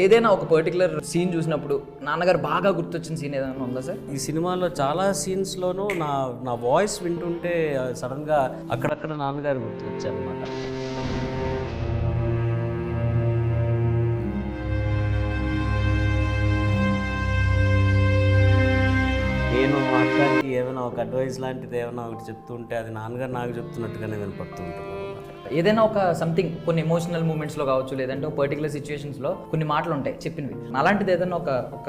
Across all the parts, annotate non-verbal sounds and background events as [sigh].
ఏదైనా ఒక particular scene చూసినప్పుడు నాన్నగారు బాగా గుర్తొచ్చిన సీన్ ఏదైనా ఉందా సార్? ఈ సినిమాలో చాలా సీన్స్లోనూ నా నా వాయిస్ వింటుంటే సడన్గా అక్కడక్కడ నాన్నగారు గుర్తొచ్చారనమాట నేను మాట్లాడి ఏమైనా ఒక అడ్వైస్ లాంటిది ఏమైనా ఒకటి చెప్తుంటే అది నాన్నగారు నాకు చెప్తున్నట్టుగానే వినపడుతూ ఉంటుంది ఏదైనా ఒక సంథింగ్ కొన్ని ఎమోషనల్ మూమెంట్స్లో కావచ్చు లేదంటే ఒక పర్టికులర్ సిచ్యువేషన్స్లో కొన్ని మాటలు ఉంటాయి చెప్పినవి. అలాంటిది ఏదైనా ఒక ఒక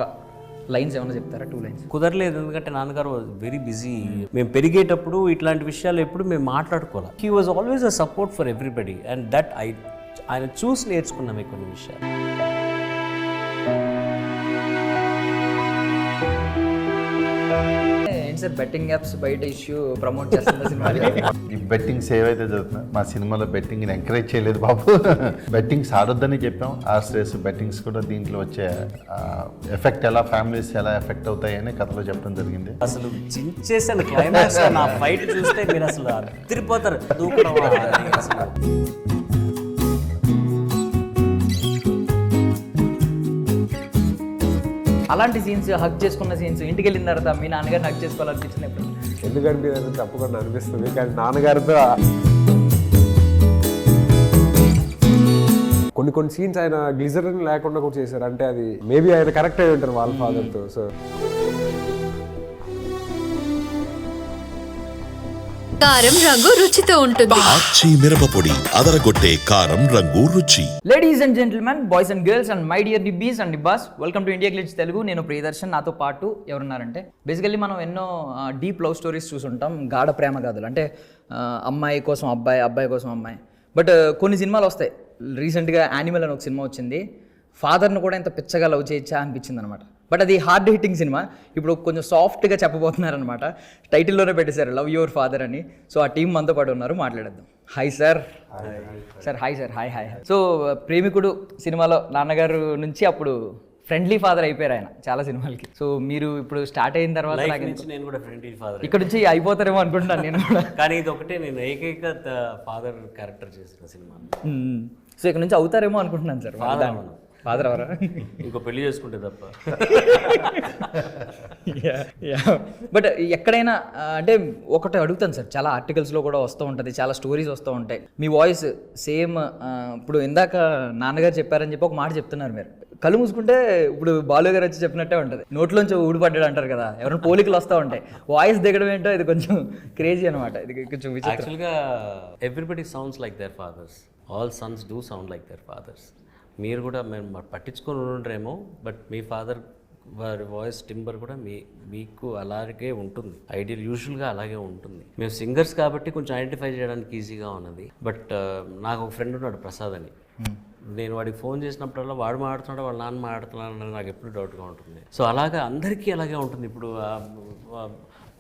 లైన్స్ ఏమైనా చెప్తారా? టూ లైన్స్ కుదరలేదు ఎందుకంటే నాన్నగారు వెరీ బిజీ మేము పెరిగేటప్పుడు ఇట్లాంటి విషయాలు ఎప్పుడు మేము మాట్లాడుకోవాలి he was always a support for everybody and that I ఆయన చూసి నేర్చుకున్నాం కొన్ని విషయాలు. సార్ బెట్టింగ్ యాప్స్ బయట ఇష్యూ ప్రమోట్ చేస్తున్న సినిమాలు ఈ బెట్టింగ్స్ ఏవైతే జరుగుతున్నాయో మా సినిమాలో బెట్టింగ్ ఎంకరేజ్ చేయలేదు బాబు. బెట్టింగ్స్ ఆడొద్దని చెప్పాం. ఆ స్ట్రెస్ బెట్టింగ్స్ కూడా దీంట్లో వచ్చే ఎఫెక్ట్ ఎలా ఫ్యామిలీస్ ఎలా ఎఫెక్ట్ అవుతాయని కథలో చెప్పడం జరిగింది. అసలు చించేసాను క్లైమాక్స్ నా ఫైట్ చూస్తే మీరు అసలు తిరిగిపోతారు దూకడం అలాంటి సీన్స్ హక్ చేసుకున్న సీన్స్ ఇంటికి వెళ్ళిన తర్వాత మీ నాన్నగారిని హక్ చేసుకోవాలనిపించింది ఎప్పుడు ఎందుకంటే అది తప్పకుండా అనిపిస్తుంది కానీ నాన్నగారితో కొన్ని కొన్ని సీన్స్ ఆయన గ్లిజరిన్ లేకుండా కూడా చేశారు. అంటే అది మేబీ ఆయన కరెక్ట్ అయి ఉంటారు వాళ్ళ ఫాదర్తో సో కారం రంగు రుచితో ఉంటుంది. ఆచి మిరపపొడి అదరగొట్టే కారం రంగు రుచి. Ladies and gentlemen boys and girls and my dear nibbis and nibbas welcome to India Glitch Telugu నేను ప్రియదర్శన్ నాతో పాటు ఎవరున్నారంటే బేసికల్లీ మనం ఎన్నో డీప్ లవ్ స్టోరీస్ చూసుంటాం గాఢ ప్రేమ గాథలు. అంటే ఆ, అమ్మాయి కోసం అబ్బాయి అబ్బాయి కోసం అమ్మాయి. బట్ కొన్ని సినిమాలు వస్తాయి. రీసెంట్గా యానిమల్ అని ఒక సినిమా వచ్చింది. ఫాదర్ను కూడా ఇంత పిచ్చగా లవ్ చేయొచ్చా అనిపించింది అనమాట బట్ అది హార్డ్ హిట్టింగ్ సినిమా ఇప్పుడు కొంచెం సాఫ్ట్గా చెప్పబోతున్నారనమాట టైటిల్లోనే పెట్టేశారు లవ్ యువర్ ఫాదర్ అని. సో ఆ టీం మనతో పాటు ఉన్నారు మాట్లాడేద్దాం. Hi sir sir hi sir hi hi so ప్రేమికుడు సినిమాలో నాన్నగారు నుంచి అప్పుడు ఫ్రెండ్లీ ఫాదర్ అయిపోయారు ఆయన చాలా సినిమాలకి. సో మీరు ఇప్పుడు స్టార్ట్ అయిన తర్వాత నేను కూడా ఫ్రెండ్ ఫాదర్ ఇక్కడ నుంచి అయిపోతారేమో అనుకుంటున్నాను నేను కూడా. [laughs] కానీ ఇది ఒకటే నేను ఏకైక ఫాదర్ క్యారెక్టర్ చేసిన సినిమా. సో ఇక్కడ నుంచి అవుతారేమో అనుకుంటున్నాను సార్. ఫాదర్ ఇంకో పెళ్ళి చేసుకుంటే తప్ప. బట్ ఎక్కడైనా అంటే ఒకటి అడుగుతాను సార్. చాలా ఆర్టికల్స్లో కూడా వస్తూ ఉంటుంది చాలా స్టోరీస్ వస్తూ ఉంటాయి. మీ వాయిస్ సేమ్ ఇప్పుడు ఇందాక నాన్నగారు చెప్పారని చెప్పి ఒక మాట చెప్తున్నారు మీరు. కళ్ళు మూసుకుంటే ఇప్పుడు బాలు గారు వచ్చి చెప్పినట్టే ఉంటుంది. నోట్లోంచి ఊడిపడ్డాడు అంటారు కదా ఎవరైనా పోలికలు వస్తూ ఉంటాయి. వాయిస్ దిగడం ఏంటో ఇది కొంచెం క్రేజీ అనమాట ఇది కొంచెం యాక్చువల్గా everybody sounds like their fathers all sons do sound like their fathers మీరు కూడా మేము పట్టించుకొని ఉండరేమో బట్ మీ ఫాదర్ వారి వాయిస్ టింబర్ కూడా మీ మీకు అలాగే ఉంటుంది. ఐడియల్ యూజువల్గా అలాగే ఉంటుంది. మేము సింగర్స్ కాబట్టి కొంచెం ఐడెంటిఫై చేయడానికి ఈజీగా ఉన్నది. బట్ నాకు ఒక ఫ్రెండ్ ఉన్నాడు ప్రసాద్ అని. నేను వాడికి ఫోన్ చేసినప్పుడల్లా వాడు మాట్లాడుతున్నాడు వాళ్ళ నాన్న మాట్లాడుతున్నాడు అని నాకు ఎప్పుడు డౌట్గా ఉంటుంది. సో అలాగా అందరికీ అలాగే ఉంటుంది. ఇప్పుడు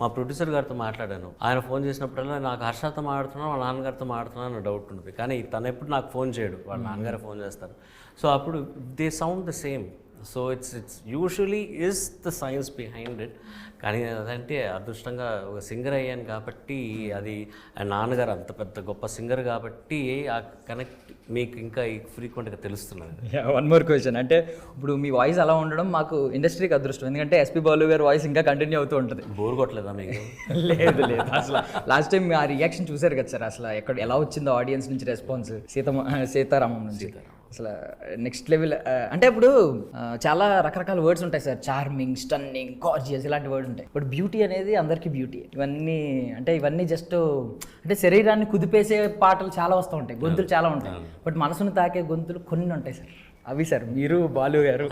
మా ప్రొడ్యూసర్ గారితో మాట్లాడాను. ఆయన ఫోన్ చేసినప్పుడల్లా నాకు హర్షతో మాట్లాడుతున్నాను వాళ్ళ నాన్నగారితో మాట్లాడుతున్నాను అన్న డౌట్ ఉంటుంది. కానీ తను ఎప్పుడు నాకు ఫోన్ చేయడు వాళ్ళ నాన్నగారు ఫోన్ చేస్తారు. సో అప్పుడు they sound the same. So it's it's usually is the science behind it కానీ అదంటే అదృష్టంగా ఒక సింగర్ అయ్యాను కాబట్టి అది ఆ నాన్నగారు అంత పెద్ద గొప్ప సింగర్ కాబట్టి ఆ కనెక్ట్ మీకు ఇంకా ఫ్రీక్వెంట్గా తెలుస్తున్నది. వన్ మోర్ క్వశ్చన్ అంటే ఇప్పుడు మీ వాయిస్ అలా ఉండడం మాకు ఇండస్ట్రీకి అదృష్టం. ఎందుకంటే ఎస్పీ బాలు గారి వాయిస్ ఇంకా కంటిన్యూ అవుతూ ఉంటుంది. బోర్ కొట్టలేదా మీకు? [laughs] లేదు లేదు. అసలు లాస్ట్ టైం ఆ రియాక్షన్ చూసారు కదా సార్? అసలు ఎక్కడ ఎలా వచ్చిందో ఆడియన్స్ నుంచి రెస్పాన్స్ సీతమ్మ సీతారామం నుంచి. అసలు నెక్స్ట్ లెవెల్ అంటే ఇప్పుడు ఆ, చాలా రకరకాల వర్డ్స్ ఉంటాయి సార్. చార్మింగ్ స్టన్నింగ్ గార్జియస్ ఇలాంటి వర్డ్ ఉంటాయి. బట్ బ్యూటీ అనేది అందరికీ బ్యూటీ ఇవన్నీ అంటే ఇవన్నీ జస్ట్ అంటే శరీరాన్ని కుదిపేసే పాటలు చాలా వస్తూ ఉంటాయి. గొంతులు చాలా ఉంటాయి. బట్ మనసును తాకే గొంతులు కొన్ని ఉంటాయి సార్. అవి సార్ మీరు బాలు గారు.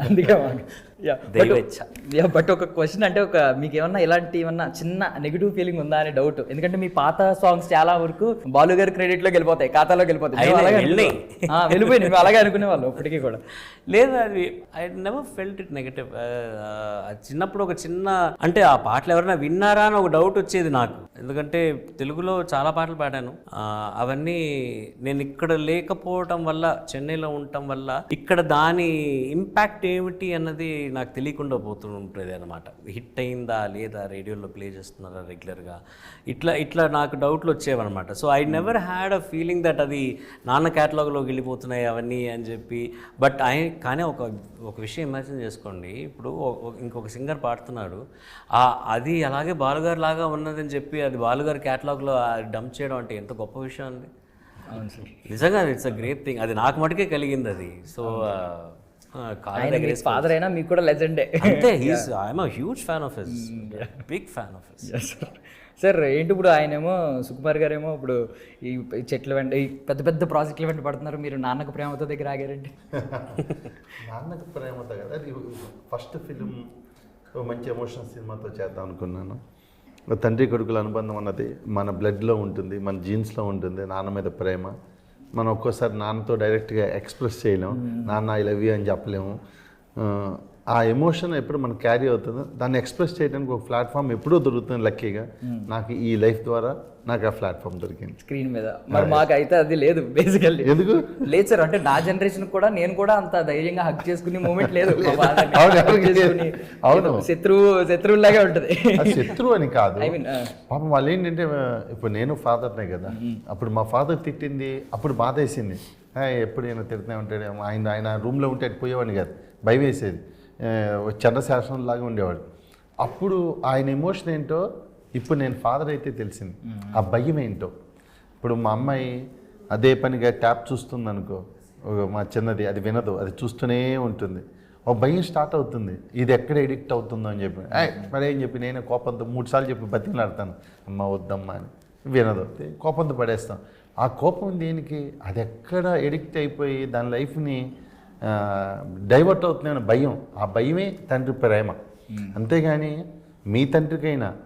అందుకే యా బట్ ఒక క్వశ్చన్ అంటే ఒక మీకు ఏమన్నా ఇలాంటి ఏమన్నా చిన్న నెగిటివ్ ఫీలింగ్ ఉందా అనే డౌట్ ఎందుకంటే మీ పాత సాంగ్స్ చాలా వరకు బాలు గారి క్రెడిట్ వెళ్ళిపోతాయి ఖాతాలోకి వెళ్ళిపోతాయి. మేము అయినాయి, అలాగే. అనుకునే- ఆ, వెళ్ళిపోయినాయి. మేము అలాగే అనుకునే వాళ్ళు ఇప్పటికీ కూడా. లేదు అది I never felt it negative చిన్నప్పుడు ఒక చిన్న అంటే ఆ పాటలు ఎవరైనా విన్నారా అని ఒక డౌట్ వచ్చేది నాకు. ఎందుకంటే తెలుగులో చాలా పాటలు పాడాను. అవన్నీ నేను ఇక్కడ లేకపోవటం వల్ల చెన్నైలో ఉండటం వల్ల ఇక్కడ దాని ఇంపాక్ట్ ఏమిటి అన్నది నాకు తెలియకుండా పోతూ ఉంటుంది అనమాట హిట్ అయిందా లేదా? రేడియోలో ప్లే చేస్తున్నారా రెగ్యులర్గా ఇట్లా ఇట్లా నాకు డౌట్లు వచ్చేవన్నమాట. So I never had a feeling that అది నాన్న క్యాటలాగ్లోకి వెళ్ళిపోతున్నాయి అవన్నీ అని చెప్పి. బట్ ఐ కానీ ఒక ఒక విషయం ఇమాజిన్ చేసుకోండి. ఇప్పుడు ఇంకొక సింగర్ పాడుతున్నాడు. అది అలాగే బాలుగారు లాగా ఉన్నదని చెప్పి అది బాలుగారు క్యాటలాగ్లో డంప్ చేయడం అంటే ఎంత గొప్ప విషయం అండి. నిజంగా ఇట్స్ అ గ్రేట్ థింగ్. అది నాకు మటుకే కలిగింది అది. సో ఫాదర్ అయినా మీకు కూడా లెజెండే అంతే he's I'm a huge fan of his big fan of his sir ఏంటి ఇప్పుడు ఆయనేమో సుకుమార్ గారేమో ఇప్పుడు ఈ చెట్ల వెంట ఈ పెద్ద పెద్ద ప్రాజెక్టుల వెంట పడుతున్నారు. మీరు నాన్నకు ప్రేమతో దగ్గర ఆగారండి. [laughs] నాన్నకు ప్రేమతో కదా ఫస్ట్ ఫిలిం మంచి ఎమోషనల్ సినిమాతో చేద్దాం అనుకున్నాను. తండ్రి కొడుకుల అనుబంధం అన్నది మన బ్లడ్లో ఉంటుంది మన జీన్స్లో ఉంటుంది నాన్న మీద ప్రేమ. మనం ఒక్కోసారి నాన్నతో డైరెక్ట్గా ఎక్స్ప్రెస్ చేయలేము నాన్న ఐ లవ్ యూ అని చెప్పలేము. ఆ, ఎమోషన్ ఎప్పుడు మనకు క్యారీ అవుతుందో దాన్ని ఎక్స్ప్రెస్ చేయడానికి ఒక ప్లాట్ఫామ్ ఎప్పుడూ దొరుకుతుంది లక్కీగా. నాకు ఈ లైఫ్ ద్వారా నాకు ఆ ప్లాట్ఫామ్ దొరికింది. స్క్రీన్ మీద. మరి మాకైతే అది లేదు బేసికల్లీ ఎందుకు? లేదు సార్ అంటే నా జనరేషన్ కూడా నేను కూడా అంత ధైర్యంగా హక్ చేసుకునే మూమెంట్ లేదు. [laughs] అవును, శత్రువు శత్రువులాగే ఉంటది. శత్రువు అని కాదు. ఆ. పాపం వాళ్ళు ఏంటంటే ఇప్పుడు నేను ఫాదర్నే కదా. అప్పుడు మా ఫాదర్ తిట్టింది అప్పుడు బాధ వేసింది ఎప్పుడు ఈయన తిడుతూనే ఉంటాడు ఆయన ఆయన రూమ్లో ఉంటే పోయేవాడిని కాదు. భయం వేసేది ఆ, ఒక చంద్రశాసనం లాగా ఉండేవాడు. అప్పుడు ఆయన ఎమోషన్ ఏంటో ఇప్పుడు నేను ఫాదర్ అయితే తెలిసింది. ఆ భయం ఏంటో. ఇప్పుడు మా అమ్మాయి అదే పనిగా ట్యాప్ చూస్తుంది అనుకో మా చిన్నది అది వినదు అది చూస్తూనే ఉంటుంది. ఒక భయం స్టార్ట్ అవుతుంది. ఇది ఎక్కడ ఎడిక్ట్ అవుతుందో అని చెప్పి. "ఏయ్, మరి ఏం చెప్పి? నేను కోపంతో మూడు సార్లు చెప్పి బతిమలాడతాను అమ్మ వద్దమ్మా అని. వినదు. కోపంతో పడేస్తాం. ఆ కోపం దేనికి? అది ఎక్కడ ఎడిక్ట్ అయిపోయి దాని లైఫ్ని డైవర్ట్ అవుతుందని భయం. ఆ భయమే తండ్రి ప్రేమ. అంతేగాని మీ తండ్రికైనా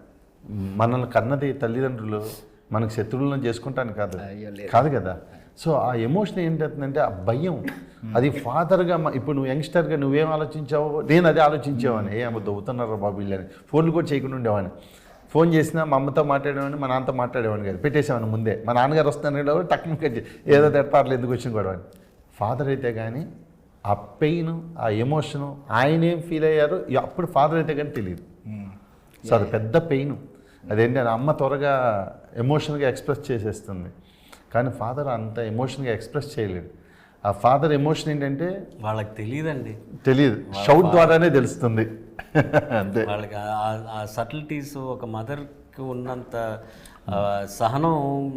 మనల్ని కన్నది తల్లిదండ్రులు మనకు శత్రువులను చేసుకుంటాను కాదు. కాదు కదా. సో ఆ ఎమోషన్ ఏంటంటే ఆ భయం. అది ఫాదర్గా ఇప్పుడు నువ్వు యంగ్స్టర్గా నువ్వేం ఆలోచించావో? నేను అదే ఆలోచించావని ఏ అమ్మ దొవుతున్నారా బాబు వీళ్ళని? ఫోన్లు కూడా చేయకుండా ఉండేవాడిని. ఫోన్ చేసినా మా అమ్మతో మాట్లాడేవాడిని మా నాన్నతో మాట్లాడేవాడిని కాదు. పెట్టేసేవాడిని ముందే. మా నాన్నగారు వస్తాను టక్కున కట్ చేసి, ఏదో తెట్టాట్లు ఎందుకు వచ్చిన అని ఫాదర్ అయితే కానీ ఆ పెయిన్ ఆ ఎమోషను ఆయన ఏం ఫీల్ అయ్యారో అప్పుడు ఫాదర్ అయితే కానీ తెలియదు సో అది పెద్ద పెయిన్ అదేంటి అమ్మ త్వరగా ఎమోషన్గా ఎక్స్ప్రెస్ చేసేస్తుంది. కానీ ఫాదర్ అంత ఎమోషన్గా ఎక్స్ప్రెస్ చేయలేడు ఆ ఫాదర్ ఎమోషన్ ఏంటంటే వాళ్ళకి తెలియదండి తెలియదు షౌట్ ద్వారానే తెలుస్తుంది. [laughs] అంతే. వాళ్ళకి ఆ- సటిలిటీస్ ఒక మదర్కి ఉన్నంత సహనం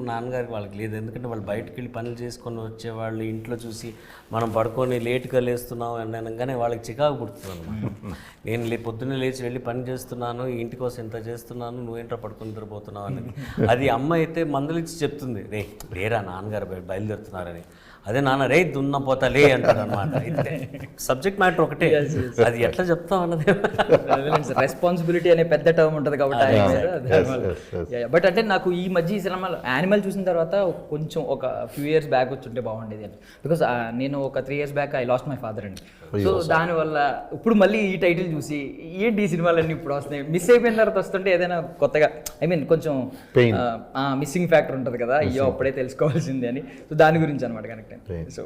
నాన్నగారికి వాళ్ళకి లేదు. ఎందుకంటే వాళ్ళు బయటకు వెళ్ళి పనులు చేసుకొని వచ్చేవాళ్ళు ఇంట్లో చూసి మనం పడుకొని లేట్గా లేస్తున్నాం అని అనగానే వాళ్ళకి చికాకు పుడుతుంది అనమాట [laughs] నేను లే పొద్దున్నే లేచి వెళ్ళి పని చేస్తున్నాను ఇంటి కోసం ఇంత చేస్తున్నాను నువ్వేంట్రా పడుకొని నిద్రపోతున్నావు అనేది [laughs] అది అమ్మ అయితే మందలిచ్చి చెప్తుంది. రే లేరా నాన్నగారు బయ- బయలుదేరుతున్నారని. అదే నాన్న రే దున్న పోతా లే అంటారు అనమాట సబ్జెక్ట్ మ్యాటర్ ఒకటే అది ఎట్లా చెప్తాం అన్నది? రెస్పాన్సిబిలిటీ అనే పెద్ద టర్మ్ ఉంటుంది కాబట్టి బట్ అంటే నాకు ఈ మధ్య ఈ సినిమాలో యానిమల్ చూసిన తర్వాత కొంచెం ఒక ఫ్యూ ఇయర్స్ బ్యాక్ వచ్చుంటే బాగుండేది అని. బికాస్ నేను ఒక three years back I lost my father అండి సో దానివల్ల ఇప్పుడు మళ్ళీ ఈ టైటిల్ చూసి ఏంటి ఈ సినిమాలన్నీ ఇప్పుడు వస్తున్నాయి? మిస్ అయిపోయిన తర్వాత వస్తుంటే ఏదైనా కొత్తగా ఐ మీన్ కొంచెం. మిస్సింగ్ ఫ్యాక్టర్ ఉంటుంది కదా. అయ్యో అప్పుడే తెలుసుకోవాల్సింది అని. సో దాని గురించి అనమాట connect Pain. So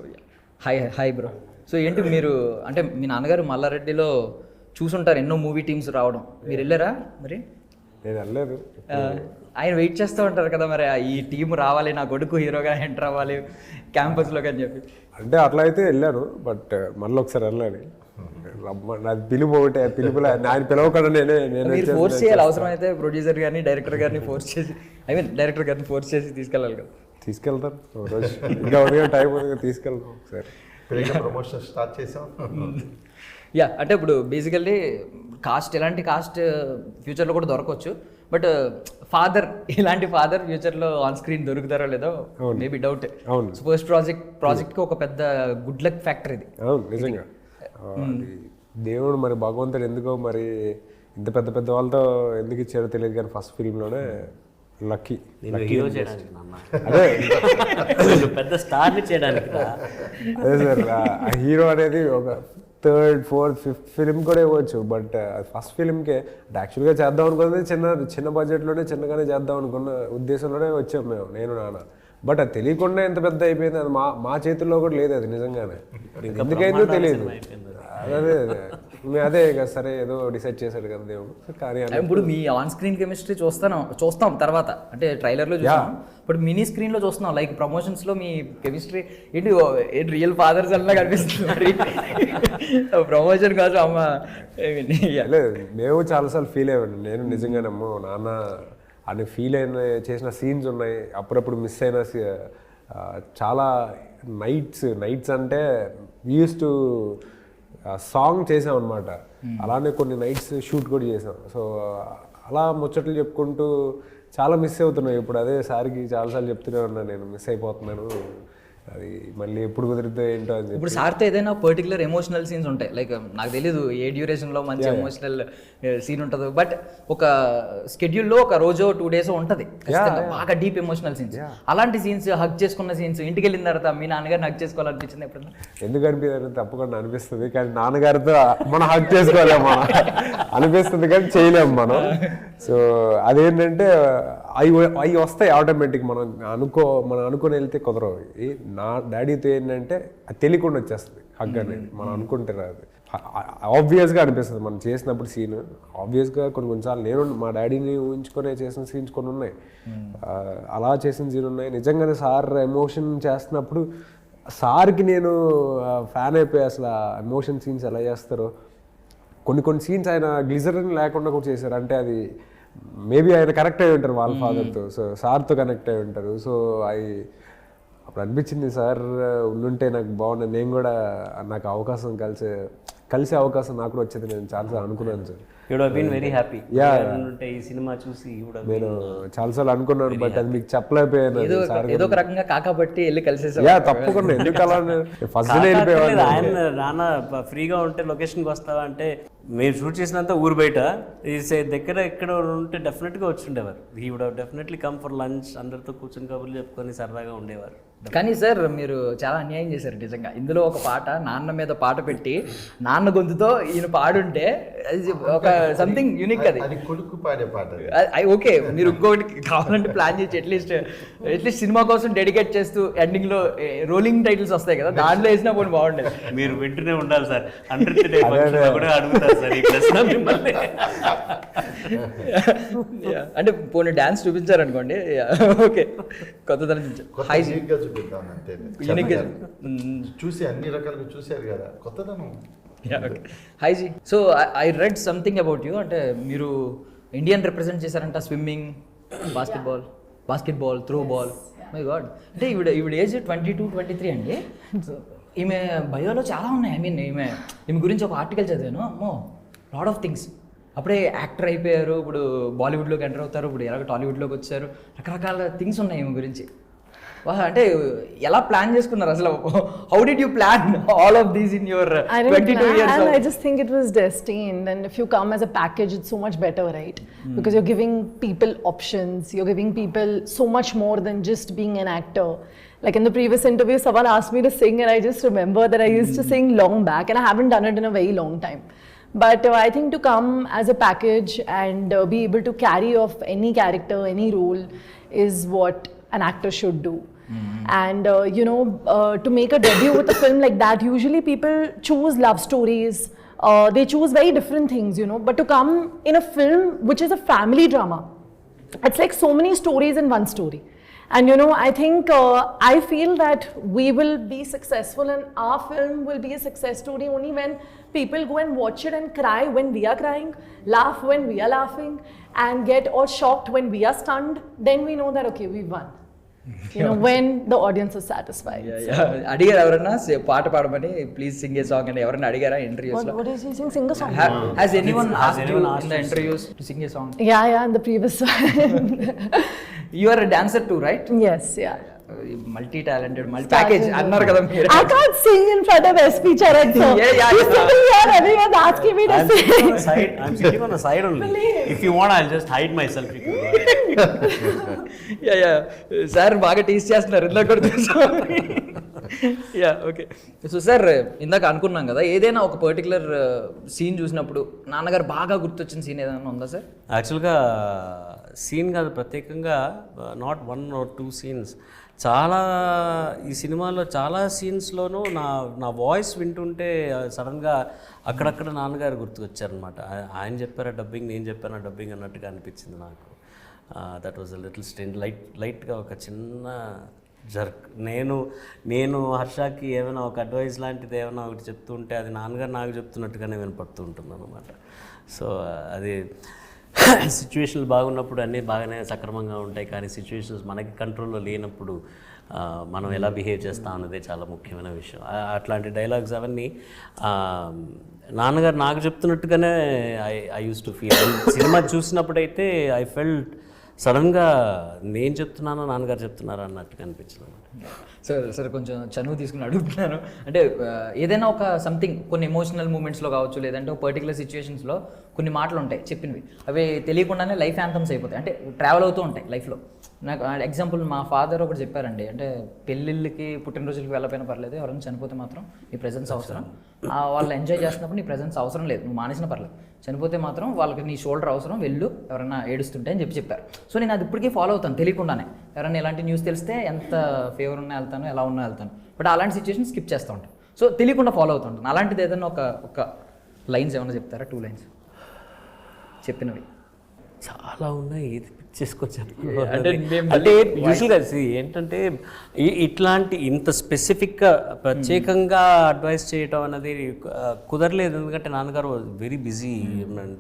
hi hi bro so ఏంటి మీరు అంటే మీ నాన్నగారు మల్లారెడ్డిలో చూసుంటారు ఎన్నో మూవీ టీమ్స్ రావడం. మీరు వెళ్ళారా మరి? నేను వెళ్ళలేదు. ఆయన వెయిట్ చేస్తూ ఉంటారు కదా మరి ఈ టీం రావాలి నా కొడుకు హీరోగా ఎంటర్ అవ్వాలి క్యాంపస్లోకి అని చెప్పి. అంటే అట్లా అయితే వెళ్ళాను బట్ మళ్ళీ ఒకసారి వెళ్ళాలి. నాది పిలుపు ఒకటే పిలుపులో ఆయన పిలవకుండా నేనే నేను ఫోర్స్ చేయాలి అవసరమైతే ప్రొడ్యూసర్ గారిని డైరెక్టర్ గారిని ఫోర్స్ చేసి ఐ మీన్ డైరెక్టర్ గారిని ఫోర్స్ చేసి తీసుకెళ్ళాలి కదా. తీసుకెళ్తాను రోజు ఇంకా ఉంది టైం ఉంది తీసుకెళ్తాం ఒకసారి. ప్రమోషన్ స్టార్ట్ చేసాం. యా అంటే ఇప్పుడు బేసికల్లీ కాస్ట్ ఎలాంటి కాస్ట్ ఫ్యూచర్లో కూడా దొరకవచ్చు. బట్ ఫాదర్ ఇలాంటి ఫాదర్ ఫ్యూచర్లో ఆన్ స్క్రీన్ దొరుకుతారో లేదో మేబీ డౌట్ అవును. ఫస్ట్ ప్రాజెక్ట్ ప్రాజెక్ట్కి ఒక పెద్ద గుడ్ లక్ ఫ్యాక్టర్ ఇది. అవును నిజంగా. ఆ, అది దేవుడు మరి భగవంతుడు ఎందుకో మరి ఇంత పెద్ద పెద్ద వాళ్ళతో ఎందుకు ఇచ్చారో తెలియదు కానీ ఫస్ట్ ఫిల్మ్లోనే లక్కీ హీరో చేయడానికి అదే. పెద్ద స్టార్ని చేయడానికి. అదే సార్ హీరో అనేది ఒక థర్డ్ ఫోర్త్ ఫిఫ్త్ ఫిలిం కూడా ఇవ్వచ్చు బట్ ఫస్ట్ ఫిలింకే అంటే యాక్చువల్గా చేద్దాం అనుకున్నది చిన్న చిన్న బడ్జెట్లోనే చిన్నగానే చేద్దాం అనుకున్న ఉద్దేశంలోనే వచ్చాం మేము నేను నాన్న. బట్ అది తెలియకుండా ఎంత పెద్ద అయిపోయింది అది మా మా చేతుల్లో కూడా లేదు అది నిజంగానే. ఎందుకైందో తెలియదు. అదే. అదే ఇక సరే ఏదో డిసైడ్ చేశాడు కదా దేవుడు. కానీ ఇప్పుడు మీ ఆన్ స్క్రీన్ కెమిస్ట్రీ చూస్తాను చూస్తాం తర్వాత. అంటే ట్రైలర్లో చూస్తాం ఇప్పుడు మినీ స్క్రీన్లో చూస్తున్నాం. లైక్ ప్రమోషన్స్లో మీ కెమిస్ట్రీ ఏంటి ఏంటి రియల్ ఫాదర్స్ అలా కనిపిస్తుంది ప్రమోషన్ [laughs] కాదు అమ్మ. లేదు మేము చాలాసార్లు ఫీల్ అయ్యాను నేను నిజంగానే అమ్మో నాన్న అని ఫీల్ అయిన చేసిన సీన్స్ ఉన్నాయి. అప్పుడప్పుడు మిస్ అయిన చాలా నైట్స్ నైట్స్ అంటే యూస్ టు సాంగ్ చేసాం అనమాట అలానే కొన్ని నైట్స్ షూట్ కూడా చేసాం. సో అలా ముచ్చట్లు చెప్పుకుంటూ చాలా మిస్ అవుతున్నాయి. ఇప్పుడు అదే సార్కి చాలాసార్లు చెప్తూనే ఉన్నాను నేను మిస్ అయిపోతున్నాను. అది మళ్ళీ ఎప్పుడు కుదిరితే ఏంటో అని ఇప్పుడు సార్తో ఏదైనా పర్టికులర్ ఎమోషనల్ సీన్స్ ఉంటాయి. లైక్ నాకు తెలియదు ఏ డ్యూరేషన్లో మంచి ఎమోషనల్ సీన్ ఉంటుందో. బట్ ఒక స్కెడ్యూల్లో ఒక రోజు టూ డేస్ ఉంటుంది. బాగా డీప్ ఎమోషనల్ సీన్స్ అలాంటి సీన్స్ హక్ చేసుకున్న సీన్స్ ఇంటికి వెళ్ళిన తర్వాత మీ నాన్నగారిని హక్ చేసుకోవాలనిపించింది ఎప్పుడన్నా? ఎందుకు అనిపించదు? తప్పకుండా అనిపిస్తుంది. కానీ నాన్నగారితో మనం హక్ చేసుకోలేము మనం. అనిపిస్తుంది కానీ చేయలేము మనం. [laughs] సో అదేంటంటే అవి అవి వస్తాయి ఆటోమేటిక్ మనం అనుకో మనం అనుకుని వెళ్తే కుదరవు. నా డాడీతో ఏంటంటే అది తెలియకుండా వచ్చేస్తుంది హగ్ అనేది. మనం అనుకుంటే రాదు. ఆబ్వియస్గా అనిపిస్తుంది మనం చేసినప్పుడు సీన్ ఆబ్వియస్గా కొన్ని కొన్నిసార్లు నేను మా డాడీని ఊహించుకొని చేసిన సీన్స్ కొన్ని ఉన్నాయి. అలా చేసిన సీన్ ఉన్నాయి. నిజంగానే సార్ ఎమోషన్ చేస్తున్నప్పుడు సార్కి నేను ఫ్యాన్ అయిపోయి అసలు ఎమోషన్ సీన్స్ ఎలా చేస్తారో కొన్ని కొన్ని సీన్స్ ఆయన గ్లిజరిన్ లేకుండా కూడా చేశారు. అంటే అది మేబీ ఆయన కనెక్ట్ అయి ఉంటారు వాళ్ళ ఫాదర్తో సో సార్తో కనెక్ట్ అయి ఉంటారు. సో అవి అప్పుడు అనిపించింది సార్ ఉండుంటే నాకు బాగుంది నేను కూడా నాకు అవకాశం కలిసే కలిసే అవకాశం నాకు కూడా వచ్చేది. నేను చాలాసార్లు అనుకున్నాను సార్. Very happy. ఉంటే ఈ సినిమా చూసి నేను చాలాసార్లు అనుకున్నాను బట్ అది మీకు చెప్పలేకపోయాను ఏదో అది సార్ ఏదో ఒక రకంగా కాకబట్టి వెళ్ళి కలిసేసాం. యా తప్పకుండా. ఎందుకు అలా? [laughs] ఫస్ట్ డే ఆయన నాన్న ఫ్రీగా ఉంటే లొకేషన్కి వస్తావా అంటే మేము షూట్ చేసినంత ఊరు బయట. ఈ సే- దగ్గర ఎక్కడ ఉంటే డెఫినెట్గా వచ్చి ఉండేవారు. He would definitely come for lunch అందరితో కూర్చొని కబుర్లు చెప్పుకొని సరదాగా ఉండేవారు. కానీ సార్ మీరు చాలా అన్యాయం చేశారు నిజంగా. ఇందులో ఒక పాట నాన్న మీద పాట పెట్టి నాన్న గొంతుతో ఈయన పాడుంటే అది ఒక సంథింగ్ యూనిక్ అది. అది కొడుకు పాడే పాట ఓకే మీరు ఇంకొకటి కావాలంటే ప్లాన్ చేసి అట్లీస్ట్ అట్లీస్ట్ సినిమా కోసం డెడికేట్ చేస్తూ ఎండింగ్లో రోలింగ్ టైటిల్స్ వస్తాయి కదా దాంట్లో వేసినా పోనీ బాగుండేది. మీరు వింటూనే ఉండాలి సార్. హండ్రెడ్ డే కూడా అడుగుతారు సార్ ఈ ప్రశ్న మిమ్మల్ని. Yeah. అంటే పోనీ డ్యాన్స్ చూపించారనుకోండి [laughs] ఓకే. కొత్తదనం కొత్త హై చూపిద్దాం అంతే చూసి అన్ని రకాలుగా చూశారు కదా. కొత్తదనం. Hi ji so I read something about you అంటే మీరు ఇండియన్ రిప్రజెంట్ చేశారంట swimming basketball basketball throw ball my god అంటే ఈవిడ ఈవిడ age twenty two twenty three అండి ఈమె బయోలో చాలా ఉన్నాయి. ఐ మీన్ ఈమె ఈమె గురించి ఒక ఆర్టికల్ చదివాను. అమ్మో లాడ్ ఆఫ్ థింగ్స్ అప్పుడే యాక్టర్ అయిపోయారు. ఇప్పుడు బాలీవుడ్లోకి ఎంటర్ అవుతారు. ఇప్పుడు ఎలాగ టాలీవుడ్లోకి వచ్చారు. రకరకాల థింగ్స్ ఉన్నాయి ఈమె గురించి. అంటే ఎలా ప్లాన్ చేసుకున్నారు అసలు how did you plan all of these in your I didn't twenty two plan, years I just think it was destined. And if you come as a package, it's so much better, right? Because you're giving people options, you're giving people so much more than just being an actor. Like in the previous interview, someone asked me to sing, and I just remember that I used to sing long back, and I haven't done it in a very long time. But uh, I think to come as a package and uh, be able to carry off any character, any role, is what an actor should do. And uh, you know, uh, to make a debut with a film like that, usually people choose love stories. Uh, they choose very different things, you know. But to come in a film which is a family drama, it's like so many stories in one story. And you know, I think uh, I feel that we will be successful, and our film will be a success story only when people go and watch it and cry when we are crying, laugh when we are laughing, and get all shocked when we are stunned. Then we know that okay, we won You know, when the audience is satisfied. అడిగారు ఎవరన్నా "సే- పాట పాడమని please sing A song అని ఎవరన్నా అడిగారా interviews What, లో what is he saying? Sing a song. Has anyone asked you in the interviews to sing a song Yeah, yeah, in the previous one. [laughs] You are dancer too right yes, yeah. Multi talented multi package అన్నారు కదా మీరు. I can't sing in front of SP చర్ and so yeah yeah so yeah Ravi was asking me to I am sitting on the side only if you want I'll just hide myself yeah yeah sir బాగా tease చేస్తున్నారు. ఇందాక కూడా చూసాం yeah okay so sir ఇందాక అనుకున్నాం కదా ఏదైనా ఒక పర్టికులర్ సీన్ uh, చూసినప్పుడు నాన్నగారు బాగా గుర్తొచ్చిన సీన్ ఏదైనా ఉందా సార్ యాక్చువల్గా సీన్ కాదు ప్రత్యేకంగా not one or two scenes చాలా ఈ సినిమాలో చాలా సీన్స్లోనూ నా నా వాయిస్ వింటుంటే సడన్గా అక్కడక్కడ నాన్నగారు గుర్తుకొచ్చారనమాట ఆయన చెప్పారా డబ్బింగ్ నేను చెప్పాను డబ్బింగ్ అన్నట్టుగా అనిపించింది నాకు. That was a little stand light లైట్గా ఒక చిన్న జర్క్ నేను నేను హర్షకి ఏమైనా ఒక అడ్వైస్ లాంటిది ఏమైనా ఒకటి చెప్తుంటే అది నాన్నగారు నాకు చెప్తున్నట్టుగానే వినపడుతూ ఉంటుంది అనమాట సో అది సిచ్యువేషన్లు బాగున్నప్పుడు అన్నీ బాగానే సక్రమంగా ఉంటాయి. కానీ సిచ్యువేషన్స్ మనకి కంట్రోల్లో లేనప్పుడు మనం ఎలా బిహేవ్ చేస్తాం అన్నదే చాలా ముఖ్యమైన విషయం. అట్లాంటి డైలాగ్స్ అవన్నీ నాన్నగారు నాకు చెప్తున్నట్టుగానే I I used to feel cinema చూసినప్పుడైతే ఐ ఫెల్ట్ సడన్గా నేను చెప్తున్నానో నాన్నగారు చెప్తున్నారా అన్నట్టుగా అనిపించింది అనమాట సార్ సార్ కొంచెం చనువు తీసుకుని అడుగుతున్నాను. అంటే ఏదైనా ఒక సంథింగ్ కొన్ని ఎమోషనల్ మూమెంట్స్లో కావచ్చు లేదంటే ఒక పర్టికులర్ సిచ్యువేషన్స్లో కొన్ని మాటలు ఉంటాయి చెప్పినవి. అవి తెలియకుండానే లైఫ్ యాంథమ్స్ అయిపోతాయి. అంటే ట్రావెల్ అవుతూ ఉంటాయి లైఫ్లో నాకు ఎగ్జాంపుల్ మా ఫాదర్ ఒకటి చెప్పారండి. అంటే పెళ్ళిళ్ళకి పుట్టినరోజులకి వెళ్ళకపోయినా పర్లేదు ఎవరైనా చనిపోతే మాత్రం నీ ప్రెజెన్స్ అవసరం. వాళ్ళు ఎంజాయ్ చేస్తున్నప్పుడు నీ ప్రెజెన్స్ అవసరం లేదు. నువ్వు మానేసిన పర్లేదు. చనిపోతే మాత్రం వాళ్ళకి నీ షోల్డర్ అవసరం వెళ్ళు ఎవరైనా ఏడుస్తుంటే అని చెప్పి చెప్పారు. సో నేను అది ఇప్పటికీ ఫాలో అవుతాను తెలియకుండానే. ఎవరైనా ఎలాంటి న్యూస్ తెలిస్తే ఎంత ఫేవర్ ఉన్నా వెళ్తాను ఎలా ఉన్నా వెళ్తాను. బట్ అలాంటి సిచ్యువేషన్ స్కిప్ చేస్తూ ఉంటాను సో తెలియకుండా ఫాలో అవుతుంటాను అలాంటిది ఏదైనా ఒక ఒక లైన్స్ ఏమైనా చెప్తారా? టూ లైన్స్ చెప్పినవి. చాలా ఉన్నాయి. ఇది పిక్ చేసుకొచ్చాను అంటే యూజువల్గా ఏంటంటే ఇట్లాంటి ఇంత స్పెసిఫిక్గా ప్రత్యేకంగా అడ్వైస్ చేయటం అనేది కుదరలేదు. ఎందుకంటే నాన్నగారు వెరీ బిజీ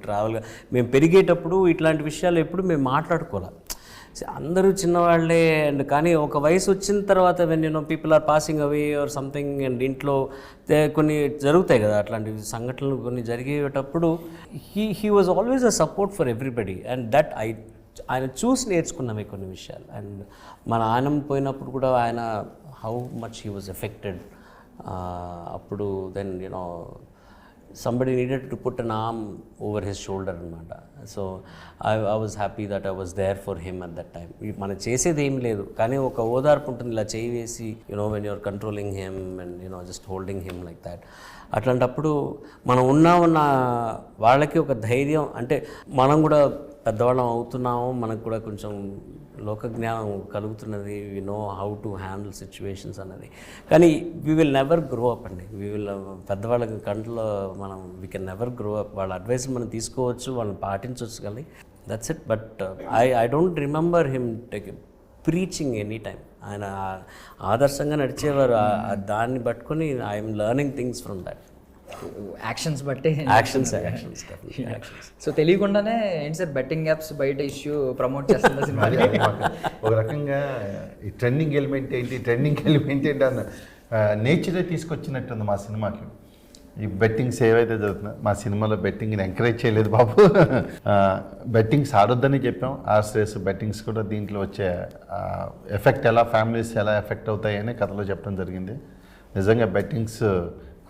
ట్రావెల్గా మేము పెరిగేటప్పుడు ఇట్లాంటి విషయాలు ఎప్పుడు మేము మాట్లాడుకోవాలి అందరూ చిన్నవాళ్ళే అండ్ కానీ ఒక వయసు వచ్చిన తర్వాత when you know people are passing away or something and ఇంట్లో కొన్ని జరుగుతాయి కదా అట్లాంటి సంఘటనలు కొన్ని జరిగేటప్పుడు he he was always a support for everybody and that I ఆయన చూసి నేర్చుకున్నామే కొన్ని విషయాలు. అండ్ మన ఆనం పోయినప్పుడు కూడా ఆయన how much he was affected అప్పుడు then you know somebody needed to put an arm over his shoulder అనమాట so I I was happy that I was there for him at that time మనం చేసేది ఏం లేదు కానీ ఒక ఓదార్పు ఉంటుంది ఇలా చేయి వేసి you know when you're controlling him and you know just holding him like that అట్లాంటప్పుడు మనం ఉన్నా ఉన్న వాళ్ళకి ఒక ధైర్యం అంటే మనం కూడా పెద్దవాళ్ళం అవుతున్నాము మనకు కూడా కొంచెం లోక జ్ఞానం కలుగుతున్నది. We know how to handle situations అన్నది. కానీ we will never grow up అండి. వీ విల్ uh, పెద్దవాళ్ళ కంట్లో మనం we can never grow up వాళ్ళ అడ్వైస్ మనం తీసుకోవచ్చు వాళ్ళని పాటించవచ్చు కానీ that's it but I I don't remember him take preaching any time ఆయన ఆదర్శంగా నడిచేవారు దాన్ని పట్టుకొని I'm learning things from that actions బట్టే యాక్షన్స్ సో తెలియకుండానే ఏంటి సార్ బెట్టింగ్ యాప్స్ బయట ఇష్యూ ప్రమోట్ చేస్తున్న [laughs] సినిమా ఒక రకంగా ఈ ట్రెండింగ్ ఎలిమెంట్ ఏంటి ట్రెండింగ్ ఎలిమెంట్ ఏంటి అన్న నేచరే తీసుకొచ్చినట్టుంది మా సినిమాకి. ఈ బెట్టింగ్స్ ఏవైతే జరుగుతున్నాయో మా సినిమాలో బెట్టింగ్ని ఎంకరేజ్ చేయలేదు బాబు. [laughs] బెట్టింగ్స్ ఆడొద్దని చెప్పాం. ఆ స్ట్రెస్ బెట్టింగ్స్ కూడా దీంట్లో వచ్చే ఎఫెక్ట్ ఎలా ఫ్యామిలీస్ ఎలా ఎఫెక్ట్ అవుతాయని కథలో చెప్పడం జరిగింది. నిజంగా బెట్టింగ్స్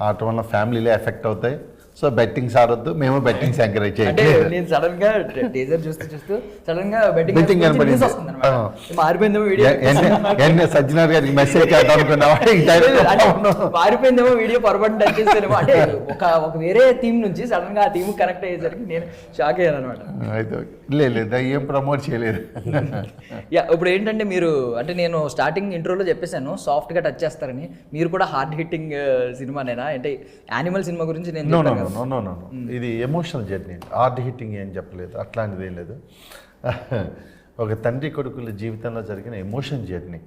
ఆడటం వల్ల ఫ్యామిలీలే ఎఫెక్ట్ అవుతాయి. సో బెట్టింగ్స్ ఆడొద్దు మేము బెట్టింగ్స్ ఎంకరేజ్ చేయట్లేదు. నేను సడన్గా టీజర్ చూస్తూ చూస్తూ సడన్గా బెట్టింగ్ కనపడింది. అనమాట మారిపోయిందేమో వీడియో. ఎన్నే సజ్జనార్ గారికి మెసేజ్ చేద్దాం అనుకున్నావా? మారిపోయిందేమో వీడియో పొరపాటు టచ్ చేస్తేనేమో. అంటే ఒక ఒక వేరే థీమ్ నుంచి సడన్గా ఆ థీమ్ కనెక్ట్ అయ్యేసరికి నేను షాక్ అయ్యాను అనమాట అయితే ఓకే. లేదు ఏం ప్రమోట్ చేయలేదు. [laughs] యా ఇప్పుడు ఏంటంటే మీరు అంటే నేను స్టార్టింగ్ ఇంట్రోలో చెప్పేశాను సాఫ్ట్గా టచ్ చేస్తారని. మీరు కూడా హార్డ్ హిట్టింగ్ సినిమానేనా? అంటే యానిమల్ సినిమా గురించి నేను నో ఇది ఎమోషనల్ జర్నీ హార్డ్ హిట్టింగ్ ఏం చెప్పలేదు. అట్లాంటిది ఏం లేదు. [laughs] ఒక తండ్రి కొడుకుల జీవితంలో జరిగిన ఎమోషన్ జర్నీ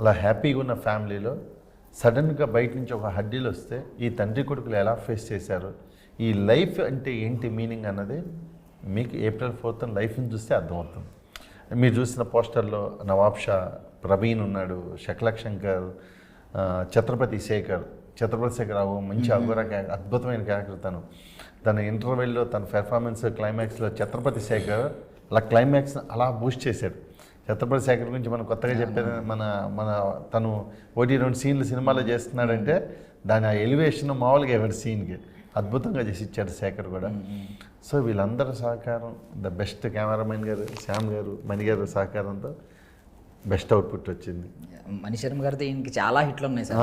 అలా హ్యాపీగా ఉన్న ఫ్యామిలీలో సడన్గా బయట నుంచి ఒక హడ్డీలు వస్తే ఈ తండ్రి కొడుకులు ఎలా ఫేస్ చేశారు? ఈ లైఫ్ అంటే ఏంటి మీనింగ్ అన్నది మీకు ఏప్రిల్ ఫోర్త్ లైఫ్ని చూస్తే అర్థమవుతుంది. మీరు చూసిన పోస్టర్లో నవాబ్ షా ప్రవీణ్ ఉన్నాడు శకలక్ శంకర్ ఛత్రపతి శేఖర్ ఛత్రపతి శేఖర్ రావు మంచి అఘోర అద్భుతమైన క్యారెక్టర్ తను. తన ఇంటర్వెల్లో తన పెర్ఫార్మెన్స్ క్లైమాక్స్లో ఛత్రపతి శేఖర్ అలా క్లైమాక్స్ అలా బూస్ట్ చేశాడు. ఛత్రపతి శేఖర్ గురించి మనం కొత్తగా చెప్పేది మన మన తను ఒకటి రెండు సీన్లు సినిమాలో చేస్తున్నాడంటే దాని ఆ ఎలివేషన్ మామూలుగా ఎవరి సీన్కి అద్భుతంగా చేసి ఇచ్చాడు శేఖర్ కూడా. సో వీళ్ళందరి సహకారం ద బెస్ట్ కెమెరామెన్ గారు శ్యామ్ గారు మణి గారు సహకారంతో బెస్ట్ అవుట్పుట్ వచ్చింది. మణి శర్మ గారితో ఈయనకి చాలా హిట్లు ఉన్నాయి సార్.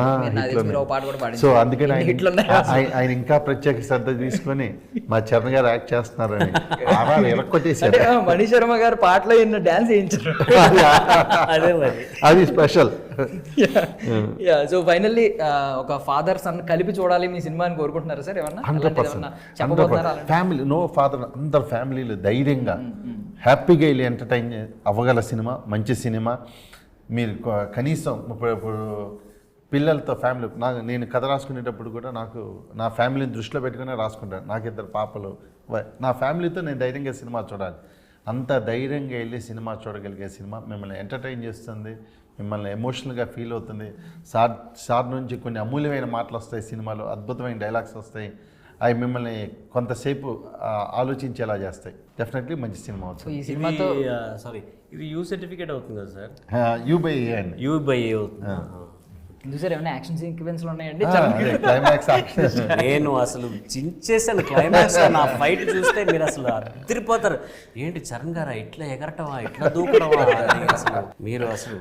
సో అందుకని ఆయన హిట్లు ఉన్నాయి? ఆయన- ఆయన ఇంకా ప్రత్యేక శ్రద్ధ తీసుకొని మా చరణ్ గారు యాక్ట్ చేస్తున్నారని ఎరక్కొట్టేసారు ఆ, మణి శర్మ గారు పాటలో డాన్స్ [laughs] అదే మరి. అది స్పెషల్. యా సో ఫైనల్లీ ఒక ఫాదర్ సన్ కలిపి చూడాలి మీ సినిమాని కోరుకుంటున్నారా సార్? ఏమన్నా? హండ్రెడ్ అలాంటి- ఫ్యామిలీ నో ఫాదర్ అందరు ఫ్యామిలీలు ధైర్యంగా హ్యాపీగా వెళ్ళి ఎంటర్టైన్ అవ్వగల సినిమా మంచి సినిమా. మీరు కనీసం ఇప్పుడు ఇప్పుడు పిల్లలతో ఫ్యామిలీ నాకు నేను కథ రాసుకునేటప్పుడు కూడా నాకు నా ఫ్యామిలీని దృష్టిలో పెట్టుకునే రాసుకుంటాను. నాకు ఇద్దరు పాపలు నా ఫ్యామిలీతో నేను ధైర్యంగా సినిమా చూడాలి. అంత ధైర్యంగా వెళ్ళి సినిమా చూడగలిగే సినిమా మిమ్మల్ని ఎంటర్టైన్ చేస్తుంది. మిమ్మల్ని ఎమోషనల్గా ఫీల్ అవుతుంది. సార్ సార్ నుంచి కొన్ని అమూల్యమైన మాటలు వస్తాయి సినిమాలో అద్భుతమైన డైలాగ్స్ వస్తాయి. అవి మిమ్మల్ని కొంతసేపు ఆలోచించేలా చేస్తాయి. డెఫినెట్లీ మంచి సినిమా అవుతుంది. ఈ సినిమాతో సారీ ఇది యూ సర్టిఫికేట్ అవుతుంది కదా సార్? యూ బై అండి. యూ బై ఏ అవుతుంది. చూసారు ఏమైనా యాక్షన్ సీక్వెన్స్లు ఉన్నాయండి? క్లైమాక్స్ నేను అసలు చించేసాను క్లైమాక్స్ నా ఫైట్ చూస్తే మీరు అసలు అదిరిపోతారు. ఏంటి చరణ్ గారా ఇట్లా ఎగరటమా ఇట్లా దూకడమా అసలు మీరు అసలు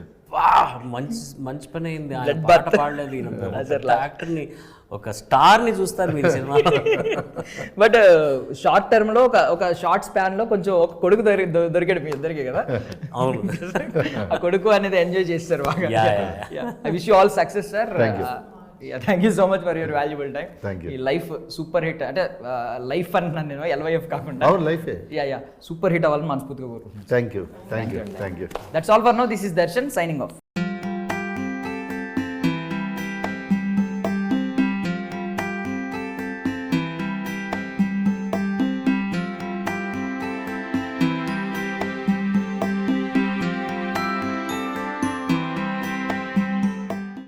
మంచి మంచి పని అయింది. ఆయన పాట పాడలేదు యాక్టర్ని ఒక స్టార్ని చూస్తారు మీరు సినిమా. బట్ షార్ట్ టర్మ్లో ఒక ఒక షార్ట్ స్పాన్లో కొంచెం ఒక కొడుకు దొరి దొరికాడు మీ ఇద్దరికి కదా? అవును. ఆ కొడుకు అనేది ఎంజాయ్ చేస్తారు బాగా. I wish you all success sir. Thank you so much for your valuable time. ఈ లైఫ్ సూపర్ హిట్ అంటే లైఫ్ అన్నాను నేను ఎల్వైఎఫ్ కాకుండా. లైఫే యా యా సూపర్ హిట్ అవ్వాలని మనస్ఫూర్తిగా కోరుకుంటున్నాను. Thank you thank you thank you that's all for now this is Darshan signing off